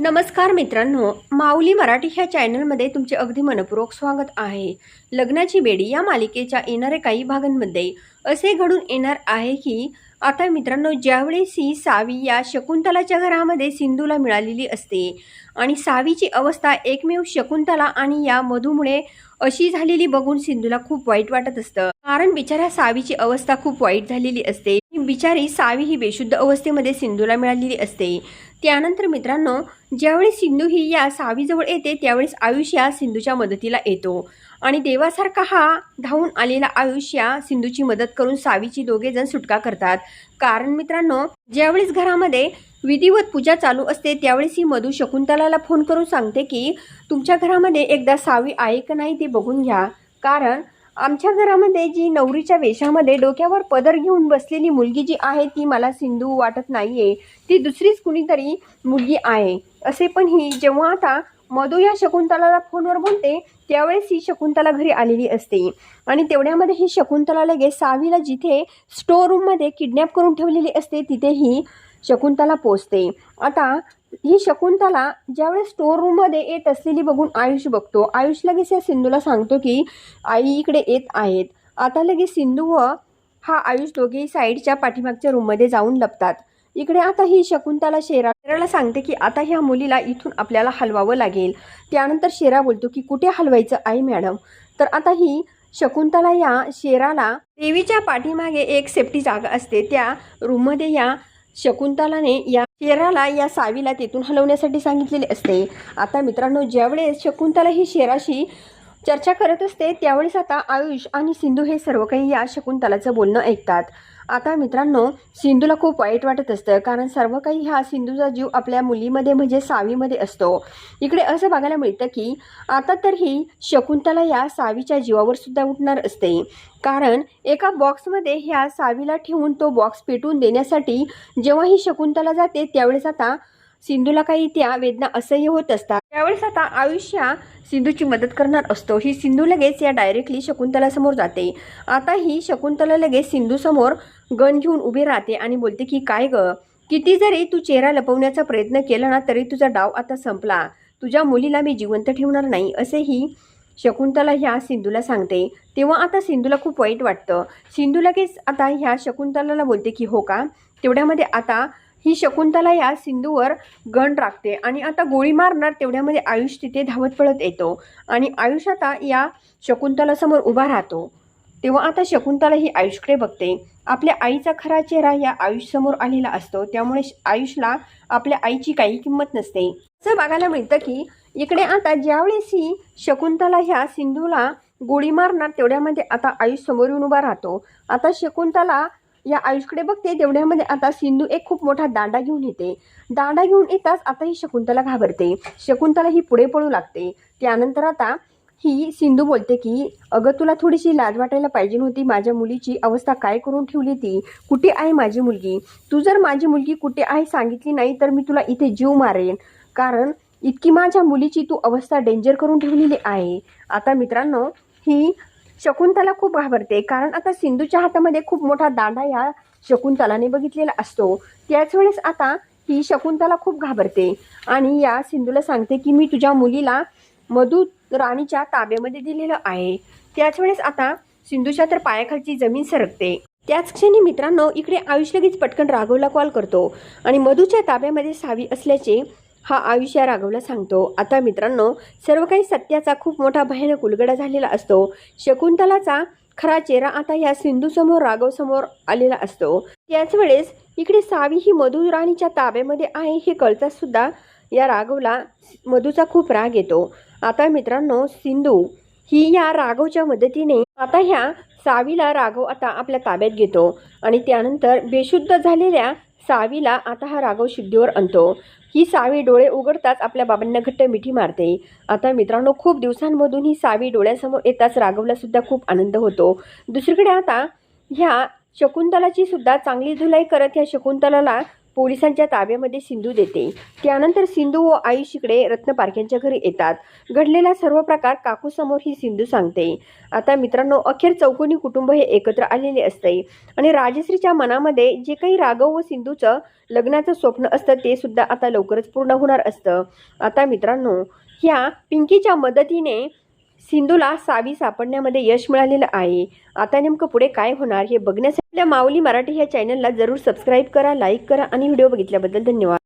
नमस्कार मित्रांनो माऊली मराठी ह्या चॅनलमध्ये तुमचे अगदी मनपूर्वक स्वागत आहे. लग्नाची बेडी या मालिकेच्या येणाऱ्या काही भागांमध्ये असे घडून येणार आहे की आता मित्रांनो ज्यावेळेस ही सावी या शकुंतलाच्या घरामध्ये सिंधूला मिळालेली असते आणि सावीची अवस्था एकमेव शकुंतला आणि या मधूमुळे अशी झालेली बघून सिंधूला खूप वाईट वाटत असतं. कारण बिचाऱ्या सावीची अवस्था खूप वाईट झालेली असते. बिचारी सावी ही बेशुद्ध अवस्थेमध्ये सिंधूला मिळालेली असते. त्यानंतर मित्रांनो ज्यावेळी सिंधू ही या सावीजवळ येते त्यावेळेस आयुष या सिंधूच्या मदतीला येतो. आणि देवासारखा हा धावून आलेला आयुष या सिंधूची मदत करून सावीची दोघे जण सुटका करतात. कारण मित्रांनो ज्यावेळेस घरामध्ये विधिवत पूजा चालू असते त्यावेळेस ही मधू शकुंतलाला फोन करून सांगते की तुमच्या घरामध्ये एकदा सावी आहे का नाही ते बघून घ्या. कारण आमच्या घरामध्ये जी नवरीच्या वेशामध्ये डोक्यावर पदर घेऊन बसलेली मुलगी जी आहे ती मला सिंधू वाटत नाहीये. ती दुसरीच कुणीतरी मुलगी आहे. असे पण ही जेव्हा आता मधू या शकुंतलाला फोनवर बोलते त्यावेळेस ही शकुंतला घरी आलेली असते. आणि तेवढ्यामध्ये ही शकुंतला लगेच सावीला जिथे स्टोर रूममध्ये किडनॅप करून ठेवलेली असते तिथे ही शकुंतला पोचते. आता ही शकुंतला ज्यावेळेस स्टोर रूममध्ये येत असलेली बघून आयुष बघतो. आयुष लगेच या सिंधूला सांगतो की आई इकडे येत आहेत. आता लगेच सिंधू व हा आयुष दोघेही साईडच्या पाठीमागच्या रूममध्ये जाऊन लपतात. इकडे आता ही शकुंतला शेरा शेराला सांगते की आता ह्या मुलीला इथून आपल्याला हलवावं लागेल. त्यानंतर शेरा बोलतो की कुठे हलवायचं आई मॅडम? तर आता ही शकुंतला या शेराला देवीच्या पाठीमागे एक सेफ्टी जागा असते. त्या रूममध्ये या शकुंतलाने या शेराला या सावीला तेथून हलवण्यासाठी सांगितलेले असते. आता मित्रांनो ज्यावेळेस शकुंतला ही शेराशी चर्चा करत असते त्यावेळेस आता आयुष आणि सिंधू हे सर्व काही या शकुंतलाचं बोलणं ऐकतात. आता मित्रांनो सिंधूला खूप वाईट वाटत असतं कारण सर्व काही हा सिंधूचा जीव आपल्या मुलीमध्ये म्हणजे सावीमध्ये असतो. इकडे असं बघायला मिळतं की आता तर ही शकुंतला या सावीच्या जीवावर सुद्धा उठणार असते. कारण एका बॉक्समध्ये ह्या सावीला ठेवून तो बॉक्स पेटवून देण्यासाठी जेव्हा ही शकुंतला जाते त्यावेळेस आता सिंधूला काही त्या वेदना असह्य होत असतात. त्यावेळेस आता आयुष्या सिंधूची मदत करणार असतो. ही सिंधू लगेच या डायरेक्टली शकुंतलासमोर जाते. आता ही शकुंतला लगेच सिंधूसमोर गण घेऊन उभी राहते आणि बोलते की काय ग? किती जरी तू चेहरा लपवण्याचा प्रयत्न केला ना तरी तुझा डाव आता संपला. तुझ्या मुलीला मी जिवंत ठेवणार नाही असेही शकुंतला ह्या सिंधूला सांगते. तेव्हा आता सिंधूला खूप वाईट वाटतं. सिंधू लगेच आता ह्या शकुंतलाला बोलते की हो का? तेवढ्यामध्ये आता ही शकुंतला या सिंधूवर गण राखते आणि आता गोळी मारणार तेवढ्यामध्ये आयुष तिथे धावत पळत येतो. आणि आयुष आता या शकुंतलासमोर उभा राहतो. तेव्हा आता शकुंतला ही आयुषकडे बघते. आपल्या आईचा खरा चेहरा या आयुषसमोर आलेला असतो. त्यामुळे आयुषला आपल्या आईची काही किंमत नसते. असं बघायला मिळतं की इकडे आता ज्यावेळेस ही शकुंतला ह्या सिंधूला गोळी मारणार तेवढ्यामध्ये आता आयुष समोर येऊन उभा राहतो. आता शकुंतला या आयुषकडे बघते तेवढ्यामध्ये आता सिंधू एक खूप मोठा दांडा घेऊन येते. दांडा घेऊन येताच आता ही शकुंतला घाबरते. शकुंतला ही पुढे पळू लागते. त्यानंतर आता ही सिंधू बोलते की अगं तुला थोडीशी लाज वाटायला पाहिजे नव्हती माझ्या मुलीची अवस्था काय करून ठेवली ती? कुठे आहे माझी मुलगी? तू जर माझी मुलगी कुठे आहे सांगितली नाही तर मी तुला इथे जीव मारेन. कारण इतकी माझ्या मुलीची तू अवस्था डेंजर करून ठेवलेली आहे. आता मित्रांनो ही शकुंतला खूप घाबरते. कारण आता सिंधूच्या हातामध्ये खूप मोठा दांडा या शकुंतलाने बघितलेला असतो. त्याच वेळेस आता ही शकुंतला खूप घाबरते. आणि या सिंधूला सांगते की मी तुझ्या मुलीला मधु राणीच्या ताब्यामध्ये दिलेलं आहे. त्याच वेळेस आता सिंधूच्या तर पायाखालची जमीन सरकते. त्याच क्षणी मित्रांनो इकडे आयुष लगेच पटकन राघवला कॉल करतो. आणि मधूच्या ताब्यामध्ये सावी असल्याचे हा आयुष्य राघवला सांगतो. आता मित्रांनो सर्व काही सत्याचा खूप मोठा भयानक उलगडा झालेला असतो. शकुंतलाचा खरा चेहरा आता या सिंधूसमोर राघवसमोर आलेला असतो. त्याच वेळेस इकडे सावी ही मधु राणीच्या ताब्यामध्ये आहे हे कळताच सुद्धा या राघवला मधूचा खूप राग येतो. आता मित्रांनो सिंधू ही या राघवच्या मदतीने आता ह्या सावीला राघव आता आपल्या ताब्यात घेतो आणि त्यानंतर बेशुद्ध झालेल्या सावीला आता हा राघव शुद्धीवर आणतो. ही सावी डोळे उघडताच आपल्या बाबांना घट्ट मिठी मारते. आता मित्रांनो खूप दिवसांमधून ही सावी डोळ्यासमोर येताच राघवला सुद्धा खूप आनंद होतो. दुसरीकडे आता ह्या शकुंतलाची सुद्धा चांगली धुलाई करत ह्या शकुंतलाला पोलिसांच्या ताब्यामध्ये सिंधू देते. त्यानंतर सिंधू व आयुष इकडे रत्न पारख्यांच्या घरी येतात. घडलेला सर्व प्रकार काकूसमोर ही सिंधू सांगते. आता मित्रांनो अखेर चौकोनी कुटुंब हे एकत्र आलेले असते. आणि राजश्रीच्या मनामध्ये जे काही राघव व सिंधूचं लग्नाचं स्वप्न असतं ते सुद्धा आता लवकरच पूर्ण होणार असतं. आता मित्रांनो ह्या पिंकीच्या मदतीने सिंधूला सावी सापडण्यामध्ये यश मिळालेलं आहे. आता नेमकं पुढे काय होणार हे बघण्यासाठी त्या माऊली मराठी ह्या चॅनलला जरूर सबस्क्राईब करा लाईक करा आणि व्हिडिओ बघितल्याबद्दल धन्यवाद.